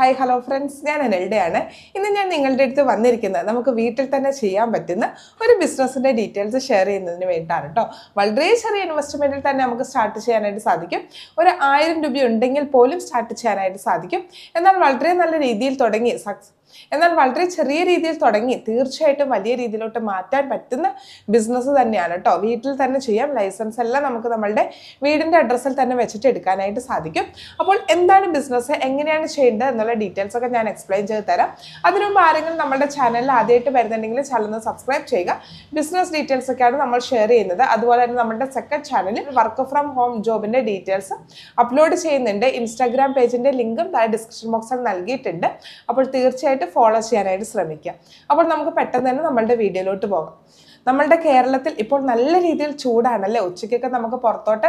Hi hello friends ഞാൻ അനൽഡയാണ്. ഇന്ന് ഞാൻ നിങ്ങളുടെ അടുത്ത് വന്നിരിക്കുന്നത് നമുക്ക് വീട്ടിൽ തന്നെ ചെയ്യാൻ പറ്റുന്ന ഒരു ബിസിനസ്സിന്റെ ഡീറ്റെയിൽസ് ഷെയർ ചെയ്യുന്നതിന് വേണ്ടിയിട്ടാണ് കേട്ടോ വളരെ ചെറിയ ഇൻവെസ്റ്റ്മെന്റിൽ തന്നെ നമുക്ക് സ്റ്റാർട്ട് ചെയ്യാനായിട്ട് സാധിക്കും. ഒരു ആയിരം രൂപ ഉണ്ടെങ്കിൽ പോലും സ്റ്റാർട്ട് ചെയ്യാനായിട്ട് സാധിക്കും. എന്നാൽ വളരെ നല്ല രീതിയിൽ തുടങ്ങി. സക്സ് എന്നാൽ വളരെ ചെറിയ രീതിയിൽ തുടങ്ങി തീർച്ചയായിട്ടും വലിയ രീതിയിലോട്ട് മാറ്റാൻ പറ്റുന്ന ബിസിനസ് തന്നെയാണ് കേട്ടോ. വീട്ടിൽ തന്നെ ചെയ്യാം. ലൈസൻസ് എല്ലാം നമുക്ക് നമ്മളുടെ വീടിന്റെ അഡ്രസ്സിൽ തന്നെ വെച്ചിട്ട് എടുക്കാനായിട്ട് സാധിക്കും. അപ്പോൾ എന്താണ് ബിസിനസ് എങ്ങനെയാണ് ചെയ്യേണ്ടത്? എന്നുള്ള ഡീറ്റെയിൽസ് ഒക്കെ ഞാൻ എക്സ്പ്ലെയിൻ ചെയ്ത് തരാം. അതിനു മുമ്പ് ആരെങ്കിലും നമ്മുടെ ചാനലിൽ ആദ്യമായിട്ട് വരുന്നുണ്ടെങ്കിൽ ചാനൽ സബ്സ്ക്രൈബ് ചെയ്യുക. ബിസിനസ് ഡീറ്റെയിൽസ് ഒക്കെയാണ് നമ്മൾ ഷെയർ ചെയ്യുന്നത്. അതുപോലെ തന്നെ നമ്മുടെ സെക്കൻഡ് ചാനലിൽ വർക്ക് ഫ്രം ഹോം ജോബിന്റെ ഡീറ്റെയിൽസ് അപ്ലോഡ് ചെയ്യുന്നുണ്ട്. ഇൻസ്റ്റാഗ്രാം പേജിന്റെ ലിങ്കും താഴെ ഡിസ്ക്രിപ്ഷൻ ബോക്സിൽ നൽകിയിട്ടുണ്ട്. അപ്പോൾ തീർച്ചയായിട്ടും ഫോളോ ചെയ്യാനായിട്ട് ശ്രമിക്കുക. അപ്പോൾ നമുക്ക് പെട്ടെന്ന് തന്നെ നമ്മളുടെ വീഡിയോയിലോട്ട് പോകാം. നമ്മളുടെ കേരളത്തിൽ ഇപ്പോൾ നല്ല രീതിയിൽ ചൂടാണല്ലേ? ഉച്ചയ്ക്കൊക്കെ നമുക്ക് പുറത്തോട്ട്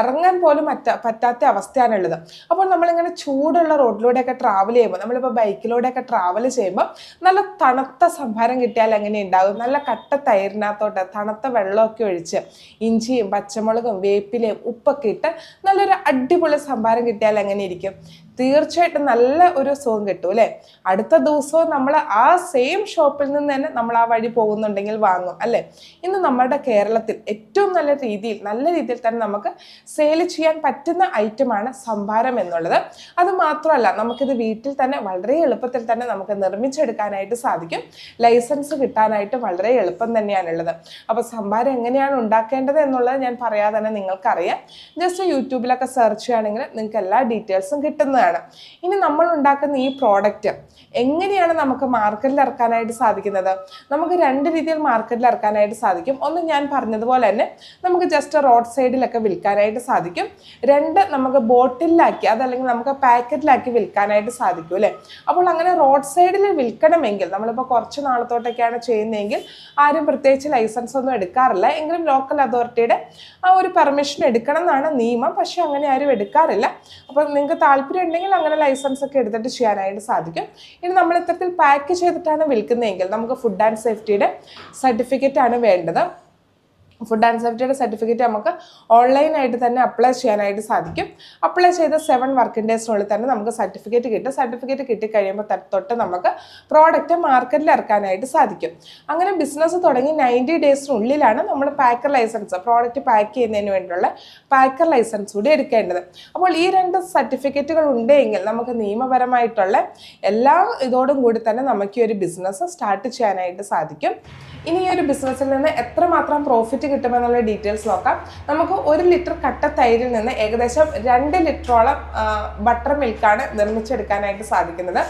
ഇറങ്ങാൻ പോലും പറ്റാ പറ്റാത്ത അവസ്ഥയാണുള്ളത് അപ്പോൾ നമ്മളിങ്ങനെ ചൂടുള്ള റോഡിലൂടെയൊക്കെ ട്രാവൽ ചെയ്യുമ്പോൾ നമ്മളിപ്പോൾ ബൈക്കിലൂടെയൊക്കെ ട്രാവൽ ചെയ്യുമ്പോൾ നല്ല തണുത്ത സംഭാരം കിട്ടിയാൽ എങ്ങനെ ഉണ്ടാകും? നല്ല കട്ട തൈരിനകത്തോട്ട് തണുത്ത വെള്ളമൊക്കെ ഒഴിച്ച് ഇഞ്ചിയും പച്ചമുളകും വേപ്പിലയും ഉപ്പൊക്കെ ഇട്ട് നല്ലൊരു അടിപൊളി സംഭാരം കിട്ടിയാൽ എങ്ങനെ ഇരിക്കും? തീർച്ചയായിട്ടും നല്ല ഒരു സുഖം കിട്ടും അല്ലേ? അടുത്ത ദിവസവും നമ്മൾ ആ സെയിം ഷോപ്പിൽ നിന്ന് തന്നെ നമ്മൾ ആ വഴി പോകുന്നുണ്ടെങ്കിൽ വാങ്ങും അല്ലേ? ഇന്ന് നമ്മുടെ കേരളത്തിൽ ഏറ്റവും നല്ല രീതിയിൽ നല്ല രീതിയിൽ തന്നെ നമുക്ക് സെയിൽ ചെയ്യാൻ പറ്റുന്ന ഐറ്റമാണ് സംഭാരം എന്നുള്ളത്. അത് മാത്രമല്ല നമുക്കിത് വീട്ടിൽ തന്നെ വളരെ എളുപ്പത്തിൽ തന്നെ നമുക്ക് നിർമ്മിച്ചെടുക്കാനായിട്ട് സാധിക്കും. ലൈസൻസ് കിട്ടാനായിട്ട് വളരെ എളുപ്പം തന്നെയാണുള്ളത്. അപ്പോൾ സംഭാരം എങ്ങനെയാണ് ഉണ്ടാക്കേണ്ടത് എന്നുള്ളത് ഞാൻ പറയാതെ തന്നെ നിങ്ങൾക്കറിയാം. ജസ്റ്റ് യൂട്യൂബിലൊക്കെ സെർച്ച് ചെയ്യുകയാണെങ്കിൽ നിങ്ങൾക്ക് എല്ലാ ഡീറ്റെയിൽസും കിട്ടുന്നതാണ്. ഇനി നമ്മൾ ഉണ്ടാക്കുന്ന ഈ പ്രോഡക്റ്റ് എങ്ങനെയാണ് നമുക്ക് മാർക്കറ്റിൽ ഇറക്കാനായിട്ട് സാധിക്കുന്നത്? നമുക്ക് രണ്ട് രീതിയിൽ മാർക്കറ്റിൽ ഇറക്കാനായിട്ട് സാധിക്കും. ഒന്ന് ഞാൻ പറഞ്ഞതുപോലെ തന്നെ നമുക്ക് ജസ്റ്റ് റോഡ് സൈഡിലൊക്കെ വിൽക്കാനായിട്ട് സാധിക്കും. രണ്ട് നമുക്ക് ബോട്ടിലാക്കി അതല്ലെങ്കിൽ നമുക്ക് പാക്കറ്റിലാക്കി വിൽക്കാനായിട്ട് സാധിക്കും അല്ലേ? അപ്പോൾ അങ്ങനെ റോഡ് സൈഡിൽ വിൽക്കണമെങ്കിൽ നമ്മളിപ്പോൾ കുറച്ച് നാളത്തോട്ടൊക്കെയാണ് ചെയ്യുന്നതെങ്കിൽ ആരും പ്രത്യേകിച്ച് ലൈസൻസ് ഒന്നും എടുക്കാറില്ല. എങ്കിലും ലോക്കൽ അതോറിറ്റിയുടെ ആ ഒരു പെർമിഷൻ എടുക്കണം എന്നാണ് നിയമം. പക്ഷെ അങ്ങനെ ആരും എടുക്കാറില്ല. അപ്പോൾ നിങ്ങൾക്ക് താല്പര്യം ഉണ്ടെങ്കിൽ അങ്ങനെ ലൈസൻസ് ഒക്കെ എടുത്തിട്ട് ചെയ്യാനായിട്ട് സാധിക്കും. ഇനി നമ്മൾ ഇത്തരത്തിൽ പാക്ക് ചെയ്തിട്ടാണ് വിൽക്കുന്നതെങ്കിൽ നമുക്ക് ഫുഡ് ആൻഡ് സേഫ്റ്റിയുടെ സർട്ടിഫിക്കറ്റ് ആണ് വേണ്ടത്. ഫുഡ് ആൻഡ് സേഫ്റ്റിയുടെ സർട്ടിഫിക്കറ്റ് നമുക്ക് ഓൺലൈനായിട്ട് തന്നെ അപ്ലൈ ചെയ്യാനായിട്ട് സാധിക്കും. അപ്ലൈ ചെയ്ത സെവൻ വർക്കിംഗ് ഡേയ്സിനുള്ളിൽ തന്നെ നമുക്ക് സർട്ടിഫിക്കറ്റ് കിട്ടും. സർട്ടിഫിക്കറ്റ് കിട്ടിക്കഴിയുമ്പോൾ തൊട്ട് നമുക്ക് പ്രോഡക്റ്റ് മാർക്കറ്റിൽ ഇറക്കാനായിട്ട് സാധിക്കും. അങ്ങനെ ബിസിനസ് തുടങ്ങി നയന്റി ഡേയ്സിനുള്ളിലാണ് നമ്മൾ പാക്കർ ലൈസൻസ് പ്രോഡക്റ്റ് പാക്ക് ചെയ്യുന്നതിന് വേണ്ടിയുള്ള പാക്കർ ലൈസൻസ് കൂടി എടുക്കേണ്ടത്. അപ്പോൾ ഈ രണ്ട് സർട്ടിഫിക്കറ്റുകൾ ഉണ്ടെങ്കിൽ നമുക്ക് നിയമപരമായിട്ടുള്ള എല്ലാ ഇതോടും കൂടി തന്നെ നമുക്ക് ഈ ഒരു ബിസിനസ് സ്റ്റാർട്ട് ചെയ്യാനായിട്ട് സാധിക്കും. ഇനി ഈ ഒരു ബിസിനസ്സിൽ നിന്ന് എത്രമാത്രം പ്രോഫിറ്റ് കിട്ടുമെന്നുള്ള ഡീറ്റെയിൽസ് നോക്കാം. നമുക്ക് ഒരു ലിറ്റർ കട്ട തൈരിൽ നിന്ന് ഏകദേശം രണ്ട് ലിറ്ററോളം ബട്ടർ മിൽക്കാണ് നിർമ്മിച്ചെടുക്കാനായിട്ട് സാധിക്കുന്നത്.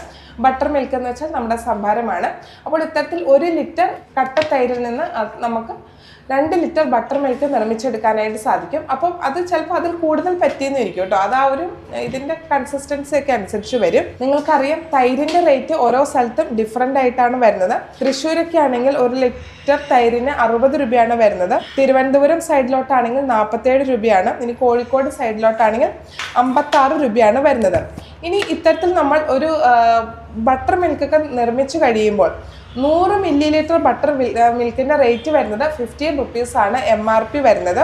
ബട്ടർ മിൽക്ക് എന്ന് വെച്ചാൽ നമ്മുടെ സംഭാരമാണ്. അപ്പോൾ ഇത്തരത്തിൽ ഒരു ലിറ്റർ കട്ട തൈരിൽ നിന്ന് നമുക്ക് രണ്ട് ലിറ്റർ ബട്ടർ മിൽക്ക് നിർമ്മിച്ചെടുക്കാനായിട്ട് സാധിക്കും. അപ്പം അത് ചിലപ്പോൾ അതിൽ കൂടുതൽ പറ്റിയെന്ന് ഇരിക്കും കേട്ടോ. അത് ആ ഒരു ഇതിന്റെ കൺസിസ്റ്റൻസി ഒക്കെ അനുസരിച്ച് വരും. നിങ്ങൾക്കറിയാം തൈരിന്റെ റേറ്റ് ഓരോ സ്ഥലത്തും ഡിഫറെന്റ് ആയിട്ടാണ് വരുന്നത്. തൃശ്ശൂരൊക്കെ ആണെങ്കിൽ ഒരു ലിറ്റർ തൈരിന് അറുപത് രൂപയാണ് വരുന്നത്. തിരുവനന്തപുരം സൈഡിലോട്ടാണെങ്കിൽ നാൽപ്പത്തേഴ് രൂപയാണ്. ഇനി കോഴിക്കോട് സൈഡിലോട്ടാണെങ്കിൽ അമ്പത്താറ് രൂപയാണ് വരുന്നത്. ഇനി ഇത്തരത്തിൽ നമ്മൾ ഒരു ബട്ടർ മിൽക്കൊക്കെ നിർമ്മിച്ചു കഴിയുമ്പോൾ നൂറ് മില്ലി ലിറ്റർ ബട്ടർ മിൽക്കിന്റെ റേറ്റ് വരുന്നത് ഫിഫ്റ്റീൻ റുപ്പീസാണ് എം ആർ പി വരുന്നത്.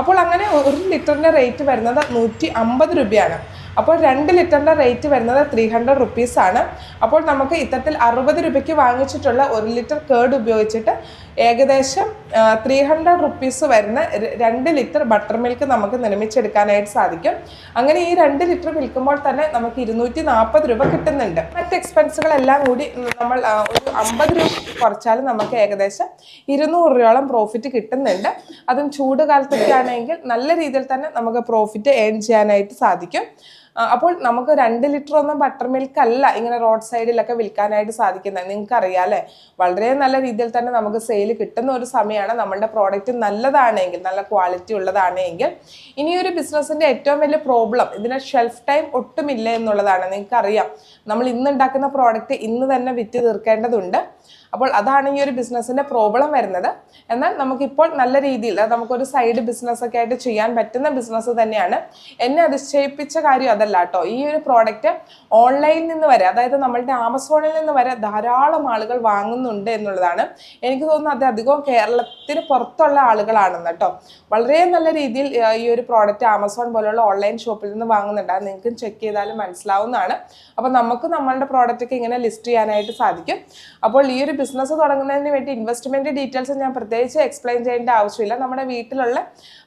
അപ്പോൾ അങ്ങനെ ഒരു ലിറ്ററിന്റെ റേറ്റ് വരുന്നത് നൂറ്റി അമ്പത് രൂപയാണ്. അപ്പോൾ രണ്ട് ലിറ്ററിന്റെ റേറ്റ് വരുന്നത് ത്രീ ഹൺഡ്രഡ് റുപ്പീസാണ് അപ്പോൾ നമുക്ക് ഇത്തരത്തിൽ അറുപത് രൂപയ്ക്ക് വാങ്ങിച്ചിട്ടുള്ള ഒരു ലിറ്റർ കേർഡ് ഉപയോഗിച്ചിട്ട് ഏകദേശം ത്രീ ഹൺഡ്രഡ് റുപ്പീസ് വരുന്ന രണ്ട് ലിറ്റർ ബട്ടർ മിൽക്ക് നമുക്ക് നിർമ്മിച്ചെടുക്കാനായിട്ട് സാധിക്കും. അങ്ങനെ ഈ രണ്ട് ലിറ്റർ വിൽക്കുമ്പോൾ തന്നെ നമുക്ക് ഇരുന്നൂറ്റി നാൽപ്പത് രൂപ കിട്ടുന്നുണ്ട്. മറ്റ് എക്സ്പെൻസുകളെല്ലാം കൂടി നമ്മൾ ഒരു അമ്പത് രൂപ കുറച്ചാലും നമുക്ക് ഏകദേശം ഇരുന്നൂറ് രൂപയോളം പ്രോഫിറ്റ് കിട്ടുന്നുണ്ട്. അതും ചൂട് കാലത്തൊക്കെ ആണെങ്കിൽ നല്ല രീതിയിൽ തന്നെ നമുക്ക് പ്രോഫിറ്റ് ഏൺ ചെയ്യാനായിട്ട് സാധിക്കും. അപ്പോൾ നമുക്ക് രണ്ട് ലിറ്റർ ഒന്നും ബട്ടർ മിൽക്ക് അല്ല ഇങ്ങനെ റോഡ് സൈഡിലൊക്കെ വിൽക്കാനായിട്ട് സാധിക്കുന്നത്. നിങ്ങൾക്ക് അറിയാലേ വളരെ നല്ല രീതിയിൽ തന്നെ നമുക്ക് സെയിൽ കിട്ടുന്ന ഒരു സമയമാണ്. നമ്മളുടെ പ്രോഡക്റ്റ് നല്ലതാണെങ്കിൽ നല്ല ക്വാളിറ്റി ഉള്ളതാണെങ്കിൽ ഇനി ഒരു ബിസിനസ്സിന്റെ ഏറ്റവും വലിയ പ്രോബ്ലം ഇതിന് ഷെൽഫ് ടൈം ഒട്ടുമില്ല എന്നുള്ളതാണ്. നിങ്ങൾക്കറിയാം. നമ്മൾ ഇന്ന് ഉണ്ടാക്കുന്ന പ്രോഡക്റ്റ് ഇന്ന് തന്നെ വിറ്റ് തീർക്കേണ്ടതുണ്ട്. അപ്പോൾ അതാണ് ഈ ഒരു ബിസിനസ്സിന്റെ പ്രോബ്ലം വരുന്നത്. എന്നാൽ നമുക്കിപ്പോൾ നല്ല രീതിയിൽ അത് നമുക്കൊരു സൈഡ് ബിസിനസ്സൊക്കെ ആയിട്ട് ചെയ്യാൻ പറ്റുന്ന ബിസിനസ് തന്നെയാണ്. എന്നെ അതിശയിപ്പിച്ച കാര്യം അതല്ല കേട്ടോ. ഈ ഒരു പ്രോഡക്റ്റ് ഓൺലൈനിൽ നിന്ന് വരെ അതായത് നമ്മളുടെ ആമസോണിൽ നിന്ന് വരെ ധാരാളം ആളുകൾ വാങ്ങുന്നുണ്ട് എന്നുള്ളതാണ്. എനിക്ക് തോന്നുന്നു അത് അധികവും കേരളത്തിന് പുറത്തുള്ള ആളുകളാണെന്ന് കേട്ടോ. വളരെ നല്ല രീതിയിൽ ഈ ഒരു പ്രോഡക്റ്റ് ആമസോൺ പോലുള്ള ഓൺലൈൻ ഷോപ്പിൽ നിന്ന് വാങ്ങുന്നുണ്ട്. അത് നിങ്ങൾക്കും ചെക്ക് ചെയ്താലും മനസ്സിലാവുന്നതാണ്. അപ്പോൾ നമുക്ക് നമ്മളുടെ പ്രോഡക്റ്റൊക്കെ ഇങ്ങനെ ലിസ്റ്റ് ചെയ്യാനായിട്ട് സാധിക്കും. അപ്പോൾ ഈ ഒരു ബിസിനസ് തുടങ്ങുന്നതിന് വേണ്ടി ഇൻവെസ്റ്റ്മെന്റ് ഡീറ്റെയിൽസ് ഞാൻ പ്രത്യേകിച്ച് എക്സ്പ്ലെയിൻ ചെയ്യേണ്ട ആവശ്യമില്ല. നമ്മുടെ വീട്ടിലുള്ള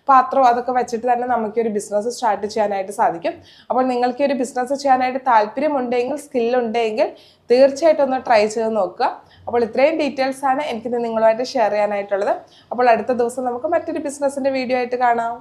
പാത്രവും അതൊക്കെ വെച്ചിട്ട് തന്നെ നമുക്ക് ഒരു ബിസിനസ് സ്റ്റാർട്ട് ചെയ്യാനായിട്ട് സാധിക്കും. അപ്പോൾ നിങ്ങൾക്ക് ഒരു ബിസിനസ് ചെയ്യാനായിട്ട് താല്പര്യമുണ്ടെങ്കിൽ സ്കില്ലുണ്ടെങ്കിൽ തീർച്ചയായിട്ടും ഒന്ന് ട്രൈ ചെയ്ത് നോക്കുക. അപ്പോൾ ഇത്രയും ഡീറ്റെയിൽസ് ആണ് നിങ്ങളുമായിട്ട് ഷെയർ ചെയ്യാനായിട്ടുള്ളത്. അപ്പോൾ അടുത്ത ദിവസം നമുക്ക് മറ്റൊരു ബിസിനസ്സിന്റെ വീഡിയോ ആയിട്ട് കാണാം.